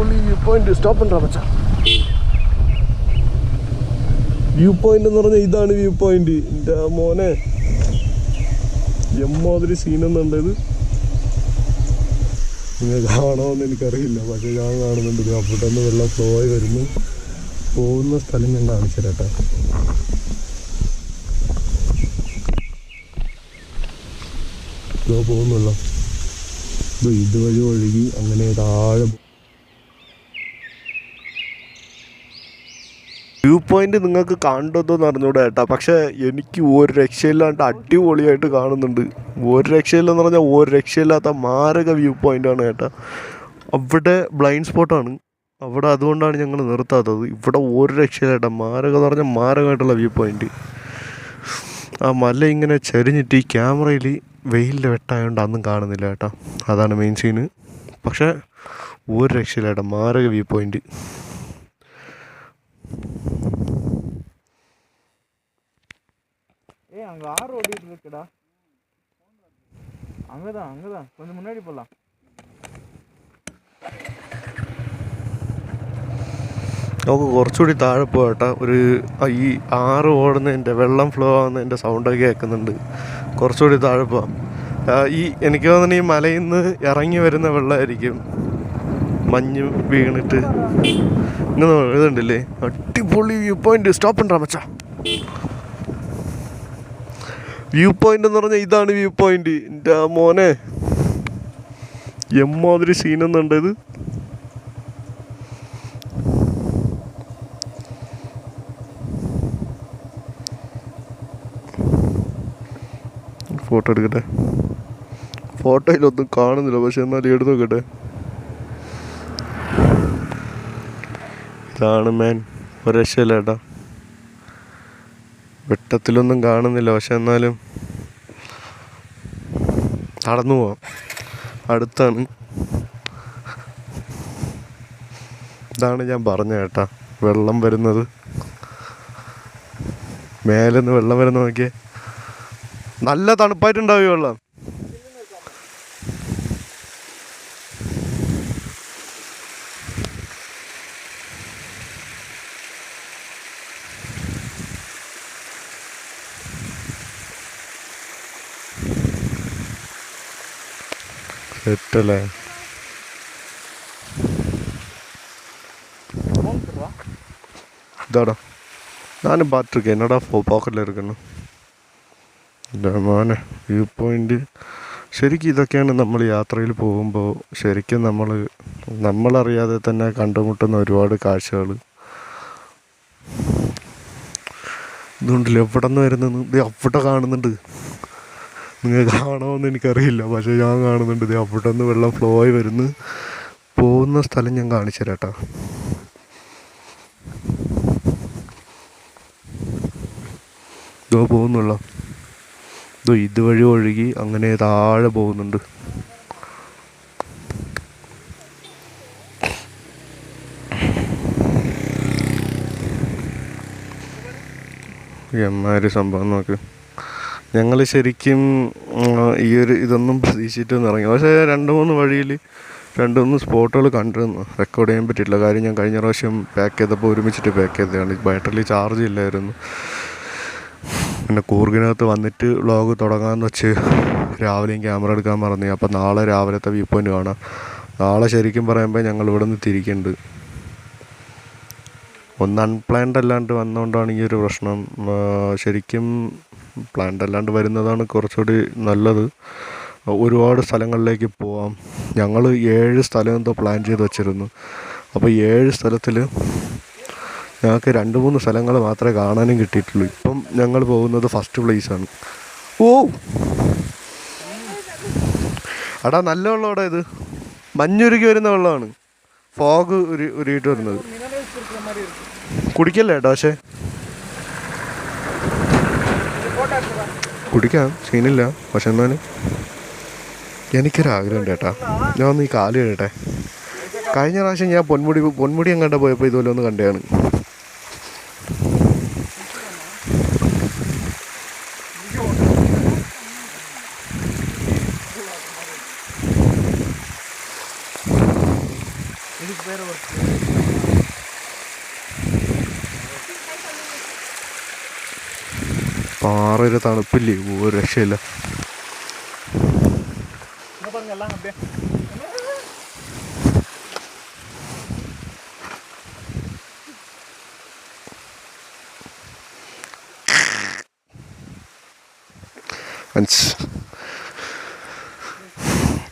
അടിപൊളി view point stop ഉണ്ടാ പച്ച വ്യൂ പോയിന്റ് എന്ന് പറഞ്ഞാൽ ഇതാണ് വ്യൂ പോയിന്റ് എന്റെ മോനെ. എമ്മാതിരി സീനൊന്നുണ്ട് ഇത്? നിങ്ങൾ കാണാമെന്ന് എനിക്കറിയില്ല. പക്ഷെ ഞാൻ കാണുന്നുണ്ട്. നിന്ന് വെള്ളം ഫ്ലോ ആയി വരുന്നു. പോകുന്ന സ്ഥലം ഞാൻ കാണിച്ചു പോകുന്നുള്ളൂ ഇതുവഴി ഒഴുകി അങ്ങനെ താഴെ വ്യൂ പോയിന്റ് നിങ്ങൾക്ക് എന്ന് അറിഞ്ഞൂടെ ഏട്ടാ പക്ഷെ എനിക്ക് ഒരു രക്ഷയില്ലാണ്ട് അടിപൊളിയായിട്ട് കാണുന്നുണ്ട്. ഒരു രക്ഷയില്ലെന്ന് പറഞ്ഞാൽ ഒരു രക്ഷയില്ലാത്ത മാരക വ്യൂ പോയിന്റാണ് ഏട്ടാ അവിടെ ബ്ലൈൻഡ് സ്പോട്ടാണ് അവിടെ അതുകൊണ്ടാണ് ഞങ്ങൾ നിർത്താത്തത്. ഇവിടെ ഒരു രക്ഷയില്ല ഏട്ടാ മാരകം എന്ന് പറഞ്ഞാൽ മാരകമായിട്ടുള്ള വ്യൂ പോയിന്റ്. ആ മല ഇങ്ങനെ ചരിഞ്ഞിട്ട് ഈ ക്യാമറയിൽ വെയിലിൽ വെട്ടായതുകൊണ്ട് അന്നും കാണുന്നില്ല ഏട്ടാ അതാണ് മെയിൻ സീന് പക്ഷേ ഒരു രക്ഷയില്ല ഏട്ടാ മാരക വ്യൂ പോയിന്റ്. ஏய் அங்க ஆறு ஓடிட்டு இருக்குடா அங்கதான் அங்கதான் கொஞ்சம் முன்னாடி போலாம் നമുക്ക് കുറച്ചുകൂടി താഴെ പോകട്ടെ ഒരു ആ ഈ ആറ് ഓടുന്നതിൻ്റെ വെള്ളം ഫ്ലോ ആവുന്നതിൻ്റെ സൗണ്ടൊക്കെ കേൾക്കുന്നുണ്ട് കുറച്ചുകൂടി താഴെ പോവാം ആ, ഈ എനിക്ക് തോന്നുന്നു ഈ മലയിൽ നിന്ന് ഇറങ്ങി വരുന്ന വെള്ളമായിരിക്കും മഞ്ഞ് വീണിട്ട്. ഇങ്ങനെ ഇതുണ്ടല്ലേ? അടിപൊളി വ്യൂ പോയിന്റ് സ്റ്റോപ്പ് ഉണ്ടാ മച്ചാ? വ്യൂ പോയിന്റ് എന്ന് പറഞ്ഞാൽ ഇതാണ് വ്യൂ പോയിന്റ് എന്റെ മോനെ. എമ്മാതിരി സീനൊന്നുണ്ട് ഇത്? ഫോട്ടോ എടുക്കട്ടെ. ഫോട്ടോയിലൊന്നും കാണുന്നില്ല പക്ഷെ എന്നാലും എടുത്തു നോക്കട്ടെ. ഇതാണ് മാൻ ഒരു ഏട്ടാ വെട്ടത്തിലൊന്നും കാണുന്നില്ല പക്ഷെ എന്നാലും. നടന്നു പോവാം. അടുത്താണ്. ഇതാണ് ഞാൻ പറഞ്ഞ കേട്ടാ വെള്ളം വരുന്നത്. മേലെ നിന്ന് വെള്ളം വരുന്ന നോക്കിയേ. നല്ല തണുപ്പായിട്ടുണ്ടാവും വെള്ളം എട്ടല്ലേ இதாடா நானும் பார்த்துருக்கேன் என்னடா பாக்கெட்டில் இருக்குன்னு മോനെ വ്യൂ പോയിന്റ് ശരിക്കും ഇതൊക്കെയാണ് നമ്മൾ യാത്രയിൽ പോകുമ്പോൾ ശരിക്കും നമ്മൾ നമ്മളറിയാതെ തന്നെ കണ്ടുമുട്ടുന്ന ഒരുപാട് കാഴ്ചകൾ ഇതുകൊണ്ടില്ല എവിടെ നിന്ന് വരുന്നത്? ഇത് കാണുന്നുണ്ട്. നിങ്ങൾ കാണുമെന്ന് എനിക്കറിയില്ല. പക്ഷേ ഞാൻ കാണുന്നുണ്ട്. ഇത് അവിടെ നിന്ന് വെള്ളം ഫ്ലോ ആയി വരുന്നു. പോകുന്ന സ്ഥലം ഞാൻ കാണിച്ചു തരാം ഇതോ പോകുന്നുള്ള ഇതോ ഇതുവഴി ഒഴുകി അങ്ങനെ താഴെ പോകുന്നുണ്ട്. എമ്മാതിരി സംഭവം നോക്ക്. ഞങ്ങൾ ശരിക്കും ഈ ഒരു ഇതൊന്നും പ്രതീക്ഷിച്ചിട്ടൊന്നും ഇറങ്ങി. പക്ഷേ രണ്ട് മൂന്ന് വഴിയിൽ രണ്ട് മൂന്ന് സ്പോട്ടുകൾ കണ്ടിരുന്നു. റെക്കോർഡ് ചെയ്യാൻ പറ്റിയിട്ടില്ല. കാര്യം ഞാൻ കഴിഞ്ഞ പ്രാവശ്യം പാക്ക് ചെയ്തപ്പോൾ ഒരുമിച്ചിട്ട് പാക്ക് ചെയ്തതാണ്. ബാറ്ററിയിൽ ചാർജ് ഇല്ലായിരുന്നു. പിന്നെ കൂർഗിനകത്ത് വന്നിട്ട് വ്ളോഗ് തുടങ്ങാമെന്ന് വെച്ച് രാവിലെയും ക്യാമറ എടുക്കാൻ മറന്നു. അപ്പോൾ നാളെ രാവിലത്തെ വ്യൂ പോയിന്റ് കാണാം. നാളെ ശരിക്കും പറയുമ്പോൾ ഞങ്ങൾ ഇവിടെ നിന്ന് തിരിക്കുന്നുണ്ട്. ഒന്ന് അൺപ്ലാൻഡ് അല്ലാണ്ട് വന്നുകൊണ്ടാണ് ഈ ഒരു പ്രശ്നം. ശരിക്കും പ്ലാൻഡ് അല്ലാണ്ട് വരുന്നതാണ് കുറച്ചുകൂടി നല്ലത്. ഒരുപാട് സ്ഥലങ്ങളിലേക്ക് പോവാം. ഞങ്ങൾ ഏഴ് സ്ഥലം എന്തോ പ്ലാൻ ചെയ്ത് വെച്ചിരുന്നു. അപ്പോൾ ഏഴ് സ്ഥലത്തിൽ ഞങ്ങൾക്ക് രണ്ട് മൂന്ന് സ്ഥലങ്ങൾ മാത്രമേ കാണാനും കിട്ടിയിട്ടുള്ളൂ. ഇപ്പം ഞങ്ങൾ പോകുന്നത് ഫസ്റ്റ് പ്ലേസാണ് ഓ! അടാ നല്ല വെള്ളമാടാ ഇത്. മഞ്ഞുരുകി വരുന്ന വെള്ളമാണ്. ഫോഗ് ഉരു ഉരുകിട്ട് വരുന്നത്. കുടിക്കല്ലേ ഡോശേ? കുടിക്കാം സീനില്ല പക്ഷെ എന്നാലും എനിക്കൊരാഗ്രഹം ചേട്ടാ ഞാൻ ഒന്ന് ഈ കാൽ കഴിയട്ടെ കഴിഞ്ഞ പ്രാവശ്യം ഞാൻ പൊന്മുടി പൊന്മുടി എങ്ങാണ്ട് പോയപ്പോൾ ഇതുപോലെ ഒന്ന് കണ്ടതാണ്. ഇത് വേറെ പാറയുടെ തണുപ്പില്ലേ? ഒരു രക്ഷയില്ല.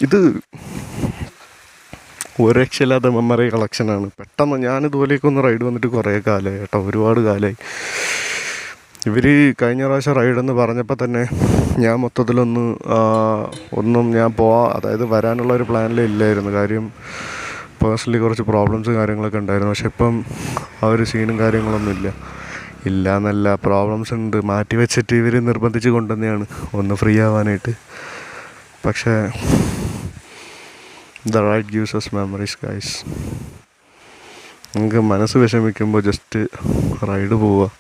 ഇത് ഒരു രക്ഷയില്ലാത്ത മെമ്മറി കളക്ഷനാണ് പെട്ടെന്ന് ഞാനിതുപോലേക്കൊന്ന് റൈഡ് വന്നിട്ട് കുറേ കാലമായി കേട്ടോ. ഒരുപാട് കാലമായി. ഇവർ കഴിഞ്ഞ പ്രാവശ്യം റൈഡ് എന്ന് പറഞ്ഞപ്പോൾ തന്നെ ഞാൻ മൊത്തത്തിലൊന്ന് ഒന്നും ഞാൻ പോവാ അതായത് വരാനുള്ള ഒരു പ്ലാനിൽ ഇല്ലായിരുന്നു. കാര്യം പേഴ്സണലി കുറച്ച് പ്രോബ്ലംസ് കാര്യങ്ങളൊക്കെ ഉണ്ടായിരുന്നു. പക്ഷെ ഇപ്പം ആ ഒരു സീനും കാര്യങ്ങളൊന്നും ഇല്ല. ഇല്ല എന്നല്ല പ്രോബ്ലംസ് ഉണ്ട്. മാറ്റി വെച്ചിട്ട് ഇവർ നിർബന്ധിച്ച് കൊണ്ടുവന്നെയാണ് ഒന്ന് ഫ്രീ ആവാനായിട്ട്. പക്ഷേ the right gives us memories guys നിങ്ങൾക്ക് മനസ്സ് വിഷമിക്കുമ്പോൾ ജസ്റ്റ് റൈഡ് പോവുക.